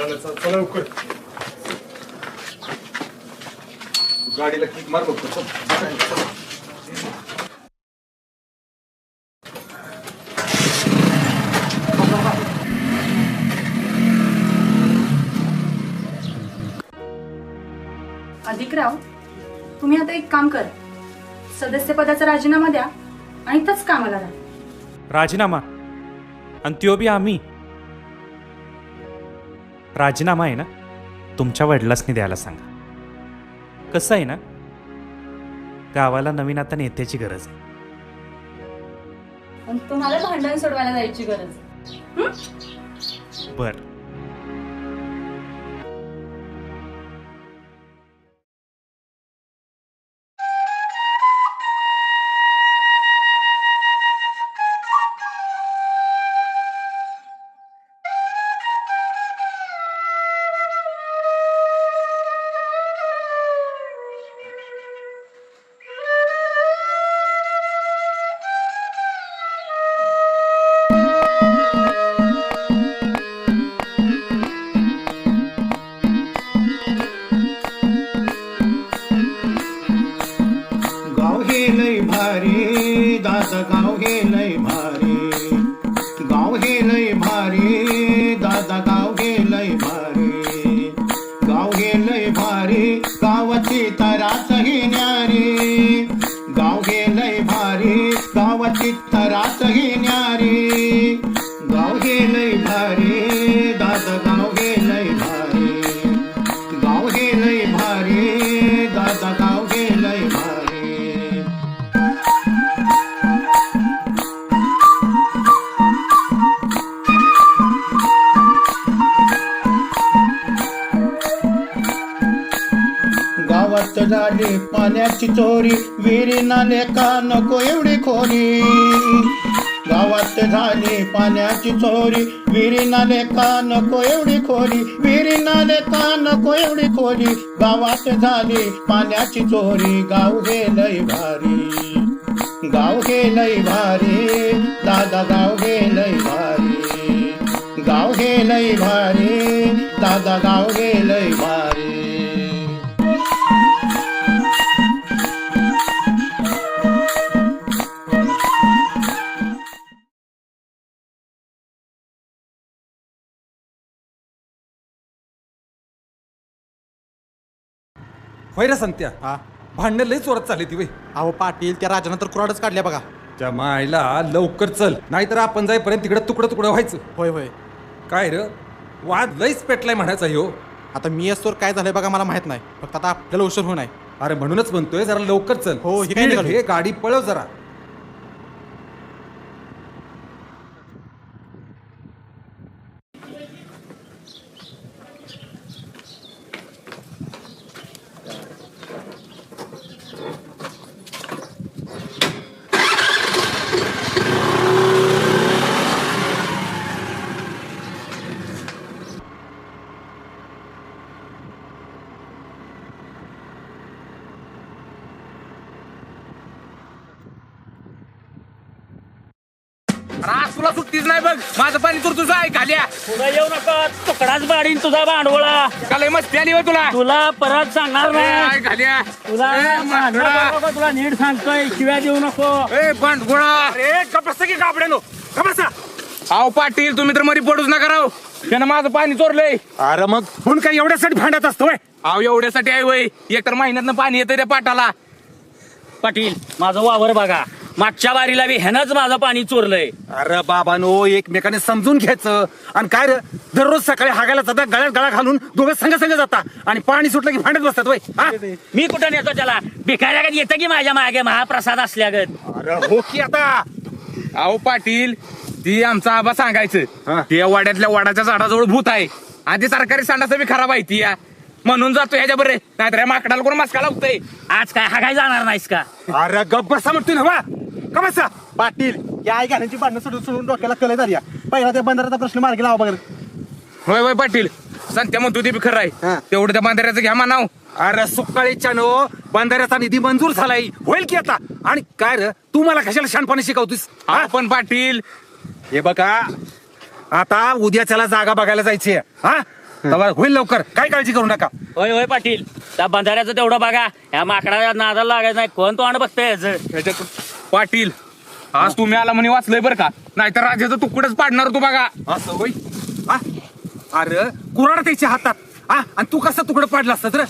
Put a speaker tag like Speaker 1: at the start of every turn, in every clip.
Speaker 1: चला चला चला लवकर. गाडीला किक मार बघतो चल.
Speaker 2: अधिकराव तुम्ही आता एक काम कर. सदस्यपदाचा राजीनामा द्या आणि इथंच कामाला राहा
Speaker 3: राजीनामा? आणि त्यो बी आम्ही. राजीनामा आहे ना तुमच्या वडिलांनी द्यायला सांगा. कसं आहे ना गावाला नवीन आता नेत्याची गरज आहे.
Speaker 2: पण तुम्हाला भांडण सोडवायला जायची गरज आहे.
Speaker 3: बर.
Speaker 4: गेलय भारी दास गाव गेलय भारी. पाण्याची चोरी विहिरी नाले का नको एवढी खोरी गावात झाली पाण्याची चोरी विहिरी नाले का नको एवढी खोरी विहिरी नाले का नको एवढी खोरी गावात झाली पाण्याची चोरी गाव गेलय भारी. गाव गेलय भारी दादा गाव गेलय भारी. गाव गेलय भारी दादा गाव गेलय भारी.
Speaker 1: होय रे संत्या?
Speaker 5: हा.
Speaker 1: भांडण लय चोरत चालली ती वय.
Speaker 5: अहो पाटील त्या राजानं तर कुराडच काढल्या बघा.
Speaker 1: त्या मायला लवकर चल नाहीतर आपण जाईपर्यंत तिकडे तुकडं तुकडं व्हायचं.
Speaker 5: होय होय.
Speaker 1: काय र? वाद लयच पेटलाय म्हणायचा ह्यो.
Speaker 5: आता मी असतो काय झालंय बघा मला माहीत नाही. फक्त आता आपल्याला उशीर होऊ नये.
Speaker 1: अरे म्हणूनच म्हणतोय जरा लवकर चल.
Speaker 5: हो, हे काय
Speaker 1: Speed
Speaker 5: निघालो?
Speaker 1: घे गाडी पळव जरा.
Speaker 6: आज तुला सुट्टीच नाही बघ. माझं पाणी तर तुझं आहे खाल्या
Speaker 7: तुला येऊ नका. तुकडाच बाडीन तुझा भांडवळा.
Speaker 6: का लय मस्ती आली होय तुला?
Speaker 7: तुला परत सांगणार
Speaker 6: काय
Speaker 7: नाही.
Speaker 6: खाल्या
Speaker 7: तुला
Speaker 6: ए,
Speaker 7: नको, तुला नीट सांगतोय. शिव्या देऊ नको.
Speaker 6: ए भांडगुळा. अरे कपसत की कापड्यानो कपसा आव पाटील तुम्ही तर मरी पडूच नका राव. त्यानं माझं पाणी चोरलंय.
Speaker 1: अरे मग? फोन काय एवढ्यासाठी भांडत असतो वय
Speaker 6: आव एवढ्यासाठी आहे वय एक तर महिन्यातनं पाणी येतं त्या पाटाला.
Speaker 7: पाटील माझं वावर बघा. मागच्या बारीला बी ह्यानंच माझं पाणी चोरलंय.
Speaker 1: अरे बाबानो एकमेकाने समजून घ्यायचं. आणि काय रे दररोज सकाळी हागायला जाता गळ्यात गळा घालून दोघं संघ संघ जाता आणि पाणी सुटलं की भांडत बसतात वय हा?
Speaker 7: मी कुठं नेतो त्याला? भिकाऱ्यागत येतं की माझ्या मागे? महाप्रसाद असल्यागत
Speaker 1: अरे हो की आता.
Speaker 6: आहो पाटील ती आमचा आबा
Speaker 1: हा.
Speaker 6: सांगायचं त्या वाड्यातल्या वाडाच्या झाडाजवळ भूत आहे. आधी सरकारी संडास बी खराब आहे ती या म्हणून जातो ह्याच्या बरे नाहीतर या माकडाला कोण मस्का लावतोय?
Speaker 7: आज काय हा काय जाणार नाहीस का?
Speaker 1: अरे गप बसा म्हणतोय ना वा. का बसा?
Speaker 5: पाटील या आई घाण्याची भांडणं सोडून सोडून डोक्याला कलय दारिया पहिला त्या बंदराचा प्रश्न मार्गी लावा बघा.
Speaker 6: होय होय पाटील. संत्या म्हणतो ते बी खरं
Speaker 5: हा.
Speaker 6: आहे तेवढं त्या बांधाऱ्याचं घ्या मानाव
Speaker 1: अरे सुकाळीच्या नो बंधाऱ्याचा निधी मंजूर झालाय. होईल की आता? आणि काय रे? तू मला कशाला शानपणे शिकवतोस हा?
Speaker 6: आपण पाटील.
Speaker 1: हे बघा. आता उद्या त्याला जागा बघायला जायची हा? तेव्हा होईल लवकर. काय काळजी करू नका.
Speaker 7: होय होय पाटील. त्या बंधाऱ्याचं तेवढं बघा. या माकडाच्या नादाला लागायचं नाही. कोण तोंड बघतंय याचं?
Speaker 6: पाटील आज तुम्ही आला म्हणे वाचलंय बरं का? नाहीतर राजाचं तुकडच पाडणार तू बघा.
Speaker 1: असं होय? हा? अरे कुराड त्याच्या हातात. हा आणि तू कसा तुकडं पाडला असत रे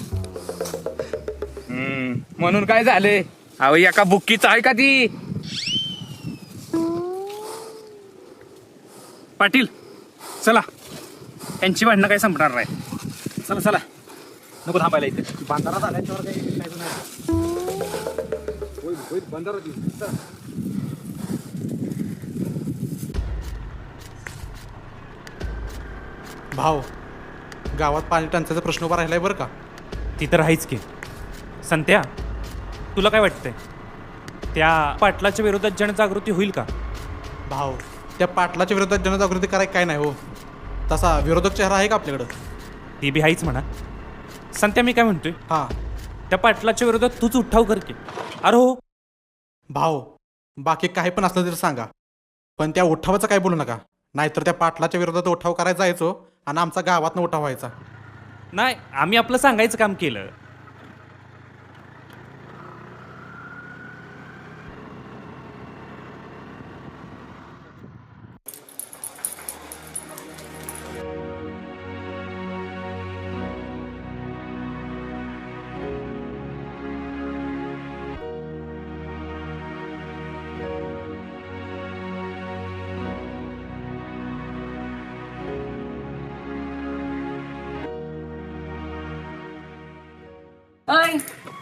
Speaker 6: हम्म, म्हणून काय झाले? अहो एका बुक्कीच आहे का ती?
Speaker 3: पाटील चला. यांची भांडणं काही संपणार नाही.
Speaker 1: चला चला. नको थांबायला इथे.
Speaker 5: बांधारा झाल्याच्यावर काही भाऊ गावात पाणी टंचाचा प्रश्न उभा राहिलाय बरं का?
Speaker 3: ती तर आहेच की. संत्या तुला काय वाटतंय? त्या पाटलाच्या विरोधात जनजागृती होईल का?
Speaker 5: भाऊ त्या पाटलाच्या विरोधात जनजागृती करायला काय नाही हो. तसा विरोधक चेहरा आहे का आपल्याकडं?
Speaker 3: ती बी आहेच म्हणा. संत्या मी काय म्हणतोय?
Speaker 5: हां.
Speaker 3: त्या पाटलाच्या विरोधात तूच उठाव कर की. अरे हो
Speaker 5: भाऊ बाकी काही पण असलं तरी सांगा. पण त्या उठावाचं काय बोलू नका. नाहीतर त्या पाटलाच्या विरोधात उठाव करायला जायचो आणि आमचा गावातनं उठाव व्हायचा.
Speaker 3: नाही आम्ही आपलं सांगायचं काम केलं.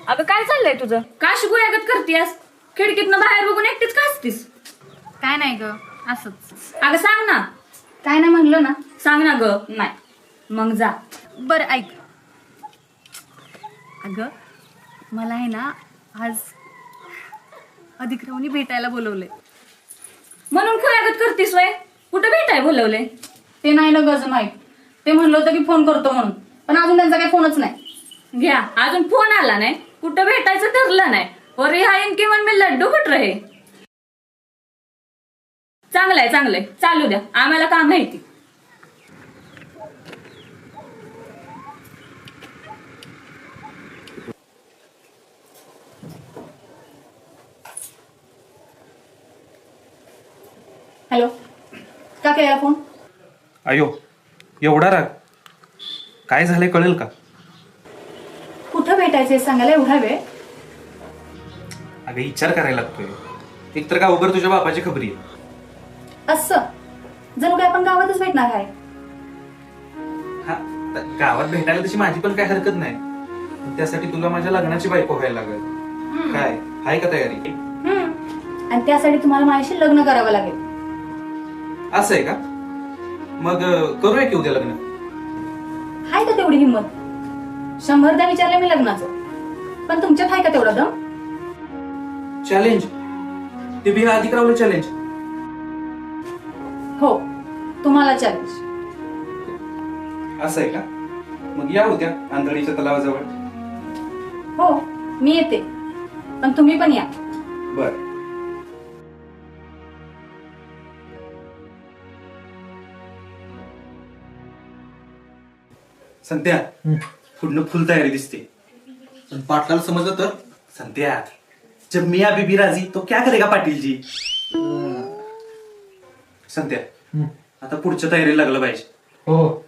Speaker 8: अगं काय चाललंय तुझं? का शिकूयागत करतीयस? खिडकीतनं बाहेर बघून एकटीच का असतीस?
Speaker 2: काय नाही ग असंच.
Speaker 8: अगं सांग ना.
Speaker 2: काय नाही म्हणलं ना.
Speaker 8: सांग ना ग. नाही. मग जा.
Speaker 2: बरं ऐक. अगं मला आहे ना आज अधिक्रमणी भेटायला बोलवलंय.
Speaker 8: म्हणून खुयागत करतीस वय? कुठं भेटाय बोलवले
Speaker 2: ते नाही ना गज माहीत ते म्हणलं होतं की फोन करतो म्हणून. पण अजून त्यांचा काही फोनच नाही.
Speaker 8: घ्या. अजून फोन आला नाही. कुठं भेटायचं ठरलं नाही. और रिहाईन की मन मी लड्डू फुट रहे चांगलंय चांगलंय चालू द्या. आम्हाला काम माहिती
Speaker 2: हॅलो का केला फोन.
Speaker 3: अयो एवढा राग. काय झालंय कळेल का?
Speaker 2: कुठं भेटायचं हे सांगायला एवढा वेळ?
Speaker 3: अगं विचार करायला लागतोय. एक तर का उगर तुझ्या बापाची खबरी आहे?
Speaker 2: असं? जणू काय आपण गावातच भेटणार आहे?
Speaker 3: हा त- गावात भेटायला तशी माझी पण काय हरकत नाही. पण त्यासाठी तुला माझ्या लग्नाची बायको व्हायला लागेल. काय? आहे का तयारी?
Speaker 2: हम्म. आणि त्यासाठी तुम्हाला माझ्याशी लग्न करावं लागेल.
Speaker 3: असं आहे का? मग अं, करूया की उद्या लग्न?
Speaker 2: आहे का तेवढी हिंमत? शंभरदा विचारलं मी लग्नाचं. पण तुमच्यात आहे का तेवढं दम?
Speaker 3: चॅलेंज ते बिहा अधिक चॅलेंज
Speaker 2: हो तुम्हाला चॅलेंज
Speaker 3: असं आहे का? मग या उद्या आंधळीच्या तलावाजवळ.
Speaker 2: हो मी येते. पण तुम्ही पण या.
Speaker 3: बर. संध्या. पुढनं फुल तयारी दिसते.
Speaker 5: पण पाटलाला समजलं तर?
Speaker 3: संध्या जब मियाँ बीबी राजी तो क्या करेगा पाटील जी संध्या आता पुढच्या तयारीला लागलं पाहिजे.
Speaker 5: हो.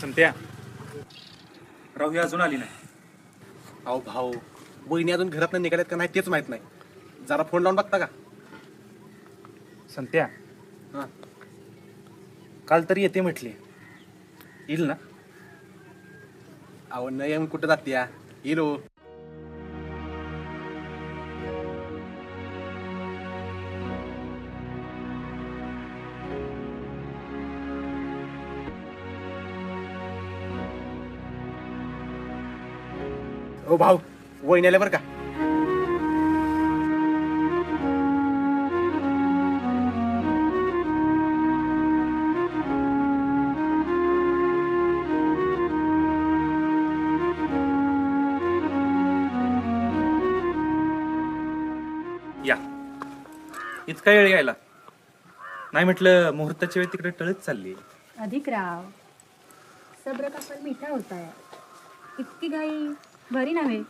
Speaker 3: संध्या राहू अजून आली नाही.
Speaker 5: अहो भाऊ बहिणी अजून घरात निघाल्यात का नाही तेच माहीत नाही. जरा फोन लावून बघता का?
Speaker 3: संत्या.
Speaker 5: हा.
Speaker 3: काल तरी येते म्हटली. येईल ना?
Speaker 5: अहो नाही कुठं जाते या येईल ओ भाऊ वहिन्याला बरं का? या.
Speaker 3: इतका वेळ यायला. नाही म्हटलं मुहूर्ताची वेळ तिकडे टळत चालली.
Speaker 2: अधिक राव सब्र कापड मिठा होता. इतकी घाई. भरी नव्हे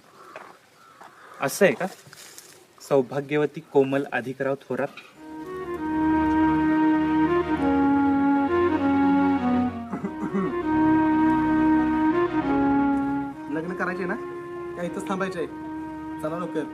Speaker 3: असं आहे का? सौभाग्यवती कोमल अधिकराव थोरात.
Speaker 5: लग्न करायचे ना? त्या इथंच थांबायचे चला लवकर.